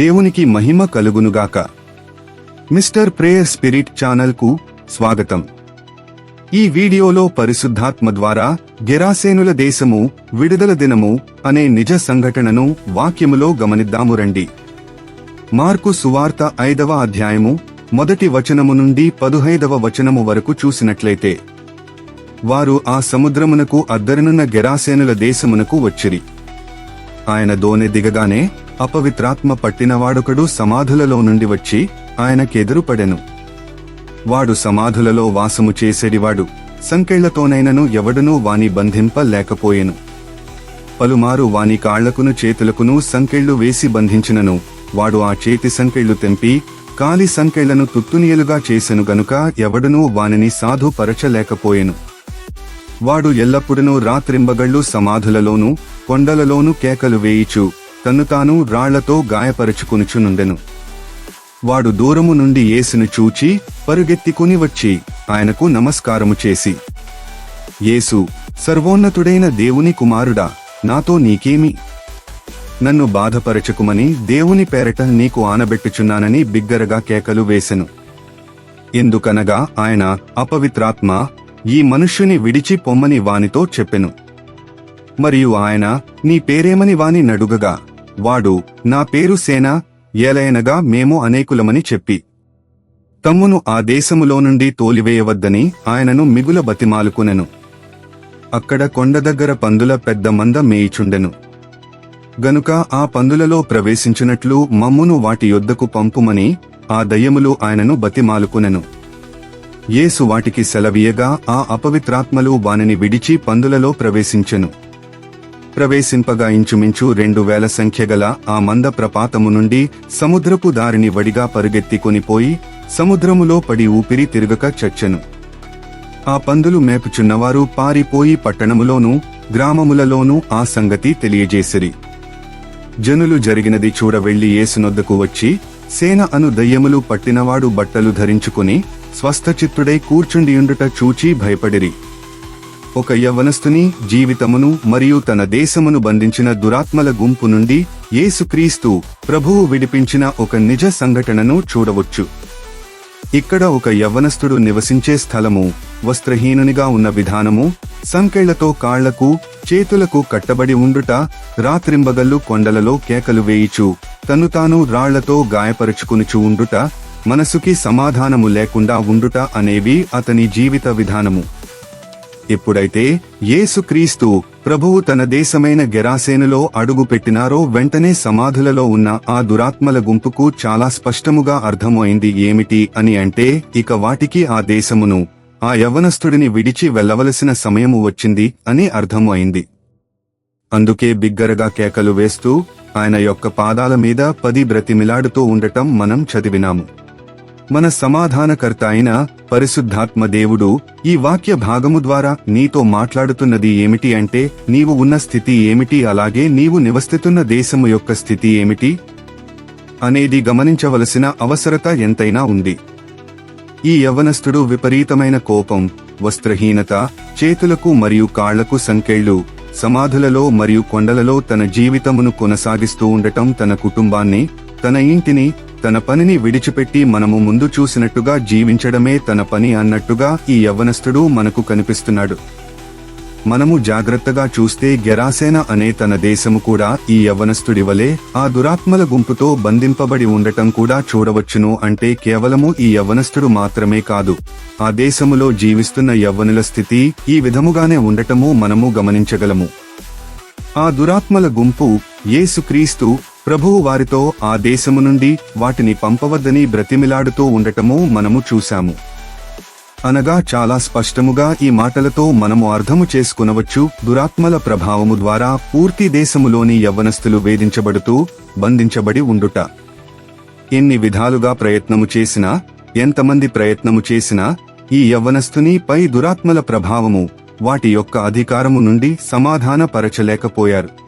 దేవునికి మహిమ కలుగునుగాక. Mister prayer spirit ఛానల్కు స్వాగతం. ఈ వీడియోలో పరిశుద్ధాత్మ ద్వారా గెరాసేనుల దేశము విడుదల దినము అనే నిజ సంఘటనను వాక్యములో గమనిద్దాము రండి. మార్కు సువార్త ఐదవ అధ్యాయము మొదటి వచనము నుండి పదుహైదవ వచనము వరకు చూసినట్లయితే వారు ఆ సముద్రమునకు అద్దరునున్న గెరాసేనుల దేశమునకు వచ్చిరి. ఆయన దోనె దిగగానే అపవిత్రాత్మ పట్టినవాడొకడు సమాధులలో నుండి వచ్చి ఆయనకెదురుపడెను. వాడు సమాధులలో వాసము చేసేడివాడు సంకెళ్ళతోనైనను ఎవడునూ వాని బంధింప లేకపోయెను పలుమారు వాని కాళ్ళకును చేతులకును సంకెళ్ళు వేసి బంధించినను వాడు ఆ చేతి సంకెళ్ళు తెంపి కాలి సంకెళ్ళను తుత్తునియలుగా చేసెను గనుక ఎవడునూ వానిని సాధుపరచలేకపోయెను. వాడు ఎల్లప్పుడూ రాత్రింబగళ్ళు సమాధులలోనూ కొండలలోనూ కేకలు వేయిచు తను తాను రాళ్ళతో గాయపరుచుకునుచునుండెను. వాడు దూరము నుండి యేసును చూచి పరుగెత్తికుని వచ్చి ఆయనకు నమస్కారము చేసి యేసు సర్వోన్నతుడైన దేవుని కుమారుడా నాతో నీకేమి? నన్ను బాధపరచకుమని దేవుని పేరట నీకు ఆనబెట్టుచున్నానని బిగ్గరగా కేకలు వేసెను. ఎందుకనగా ఆయన అపవిత్రాత్మ ఈ మనుష్యుని విడిచి పొమ్మని వానితో చెప్పెను. మరియు ఆయన నీ పేరేమని వాని నడుగగా వాడు నా పేరు సేన ఏలయనగా మేము అనేకులమని చెప్పి తమ్మును ఆ దేశములో నుండి తోలివేయవద్దని ఆయనను మిగుల బతిమాలుకునెను. అక్కడ కొండ దగ్గర పందుల పెద్ద మంద మేయిచుండెను. గనుక ఆ పందులలో ప్రవేశించినట్లు మమ్మును వాటి యొద్దకు పంపుమని ఆ దయ్యములు ఆయనను బతిమాలుకునెను. యేసు వాటికి సెలవీయగా ఆ అపవిత్రాత్మలు వానిని విడిచి పందులలో ప్రవేశించెను. ప్రవేశింపగా ఇంచుమించు రెండు వేల సంఖ్యగల ఆ మంద ప్రపాతము నుండి సముద్రపు దారిని వడిగా పరుగెత్తికొనిపోయి సముద్రములో పడి ఊపిరి తిరగక చచ్చెను. ఆ పందులు మేపుచున్నవారు పారిపోయి పట్టణములోనూ గ్రామములలోనూ ఆ సంగతి తెలియజేసిరి. జనులు జరిగినది చూడ వెళ్ళి ఏసునొద్దకు వచ్చి సేన అను దయ్యములు పట్టినవాడు బట్టలు ధరించుకుని స్వస్థచిత్తుడై కూర్చుండియుండుట చూచి భయపడిరి. ఒక యవనస్తుని జీవితమును మరియు తన దేశమును బంధించిన దురాత్మల గుంపు నుండి యేసుక్రీస్తు ప్రభువు విడిపించిన ఒక నిజ సంఘటనను చూడవచ్చు. ఇక్కడ ఒక యవ్వనస్తుడు నివసించే స్థలము వస్త్రహీనునిగా ఉన్న విధానము సంకెళ్ళతో కాళ్ళకు చేతులకు కట్టబడి ఉండుట రాత్రింబగల్లు కొండలలో కేకలు వేయిచు తను తాను రాళ్ళతో గాయపరుచుకునుచు ఉండుట మనసుకి సమాధానము లేకుండా ఉండుట అనేవి అతని జీవిత విధానము. ఎప్పుడైతే యేసుక్రీస్తు ప్రభువు తన దేశమైన గెరాసేనులో అడుగుపెట్టినారో వెంటనే సమాధులలో ఉన్న ఆ దురాత్మల గుంపుకు చాలా స్పష్టముగా అర్థమైంది ఏమిటి అని అంటే ఇక వాటికి ఆ దేశమును ఆ యవనస్థుడిని విడిచి వెళ్ళవలసిన సమయము వచ్చింది అని అర్థమైంది. అందుకే బిగ్గరగా కేకలు వేస్తూ ఆయన యొక్క పాదాల మీద పది బ్రతిమిలాడుతూ ఉండటం మనం చదివినాము. మన సమాధానకర్త అయిన పరిశుద్ధాత్మ దేవుడు ఈ వాక్య భాగము ద్వారా నీతో మాట్లాడుతున్నది ఏమిటి అంటే నీవు ఉన్న స్థితి ఏమిటి? అలాగే నీవు నివసిస్తున్న దేశము యొక్క స్థితి ఏమిటి? అనేది గమనించవలసిన అవసరత ఎంతైనా ఉంది. ఈ యవ్వనస్తుడు విపరీతమైన కోపం వస్త్రహీనత చేతులకు మరియు కాళ్ళకు సంకెళ్ళు సమాధులలో మరియు కొండలలో తన జీవితమును కొనసాగిస్తూ ఉండటం తన కుటుంబాన్ని తన ఇంటిని తన పనిని విడిచిపెట్టి మనము ముందు చూసినట్టుగా జీవించడమే తన పని అన్నట్టుగా ఈ యవ్వనస్తుడు మనకు కనిపిస్తున్నాడు. మనము జాగ్రత్తగా చూస్తే గెరాసేన అనే తన దేశము కూడా ఈ యవ్వనస్తుడి వలె ఆ దురాత్మల గుంపుతో బంధింపబడి ఉండటం కూడా చూడవచ్చును అంటే కేవలము ఈ యవ్వనస్తుడు మాత్రమే కాదు. ఆ దేశములో జీవిస్తున్న యవ్వనుల స్థితి ఈ విధముగానే ఉండటము మనము గమనించగలము. ఆ దురాత్మల గుంపు యేసుక్రీస్తు ప్రభువు వారితో ఆ దేశము నుండి వాటిని పంపవద్దని బ్రతిమిలాడుతూ ఉండటము మనము చూశాము. అనగా చాలా స్పష్టముగా ఈ మాటలతో మనము అర్థము చేసుకునవచ్చు. దురాత్మల ప్రభావము ద్వారా పూర్తి దేశములోని యవ్వనస్తులు వేధించబడుతూ బంధించబడి ఉండుట. ఎన్ని విధాలుగా ప్రయత్నము చేసినా ఎంతమంది ప్రయత్నము చేసినా ఈ యవ్వనస్తుని పై దురాత్మల ప్రభావము వాటి యొక్క అధికారము నుండి సమాధానపరచలేకపోయారు.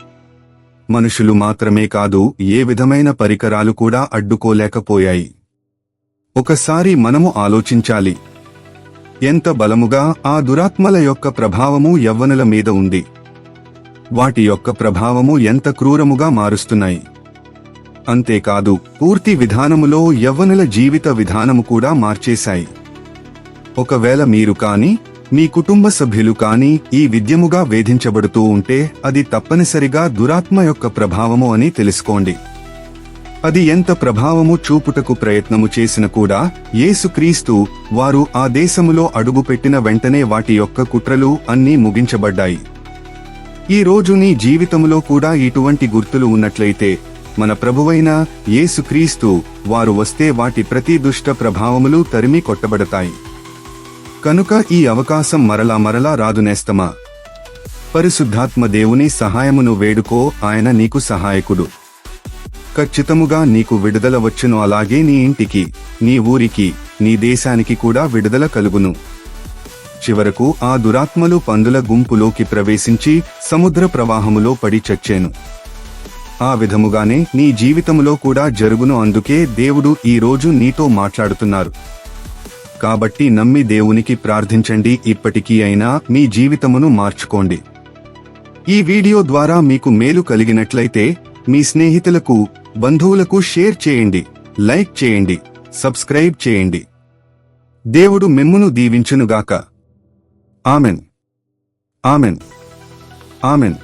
మనుషులు మాత్రమే కాదు ఏ విధమైన పరికరాలు కూడా అడ్డుకోలేకపోయాయి. ఒకసారి మనము ఆలోచించాలి. ఎంత బలముగా ఆ దురాత్మల యొక్క ప్రభావము యవ్వనుల మీద ఉంది. వాటి యొక్క ప్రభావము ఎంత క్రూరముగా మారుస్తున్నాయి. అంతేకాదు పూర్తి విధానములో యవ్వనుల జీవిత విధానము కూడా మార్చేశాయి. ఒకవేళ మీరు కానీ మీ కుటుంబ సభ్యులు కాని ఈ విద్యముగా వేధించబడుతూ ఉంటే అది తప్పనిసరిగా దురాత్మ యొక్క ప్రభావము అని తెలుసుకోండి. అది ఎంత ప్రభావము చూపుటకు ప్రయత్నము చేసిన కూడా యేసుక్రీస్తు వారు ఆ దేశములో అడుగుపెట్టిన వెంటనే వాటి యొక్క కుట్రలు అన్నీ ముగించబడ్డాయి. ఈ రోజు నీ జీవితములో కూడా ఇటువంటి గుర్తులు ఉన్నట్లయితే మన ప్రభువైన యేసుక్రీస్తు వారు వస్తే వాటి ప్రతి దుష్ట ప్రభావములు తరిమి కొట్టబడతాయి. కనుక ఈ అవకాశం మరలా మరలా రాదు నేస్తమా? పరిశుద్ధాత్మ దేవుని సహాయమును వేడుకో ఆయన నీకు సహాయకుడు. ఖచ్చితముగా నీకు విడుదల వచ్చును అలాగే నీ ఇంటికి నీ ఊరికి నీ దేశానికి కూడా విడుదల కలుగును. చివరకు ఆ దురాత్మలు పందుల గుంపులోకి ప్రవేశించి సముద్ర ప్రవాహములో పడి చచ్చేను. ఆ విధముగానే నీ జీవితములో కూడా జరుగును అందుకే దేవుడు ఈ రోజు నీతో మాట్లాడుతున్నారు. కాబట్టి నమ్మి దేవునికి ప్రార్థించండి. ఇప్పటికీ అయినా మీ జీవితమును మార్చుకోండి. ఈ వీడియో ద్వారా మీకు మేలు కలిగినట్లయితే మీ స్నేహితులకు బంధువులకు షేర్ చేయండి. లైక్ చేయండి. సబ్స్క్రైబ్ చేయండి. దేవుడు మిమ్మును దీవించునుగాక. ఆమెన్. ఆమెన్. ఆమెన్.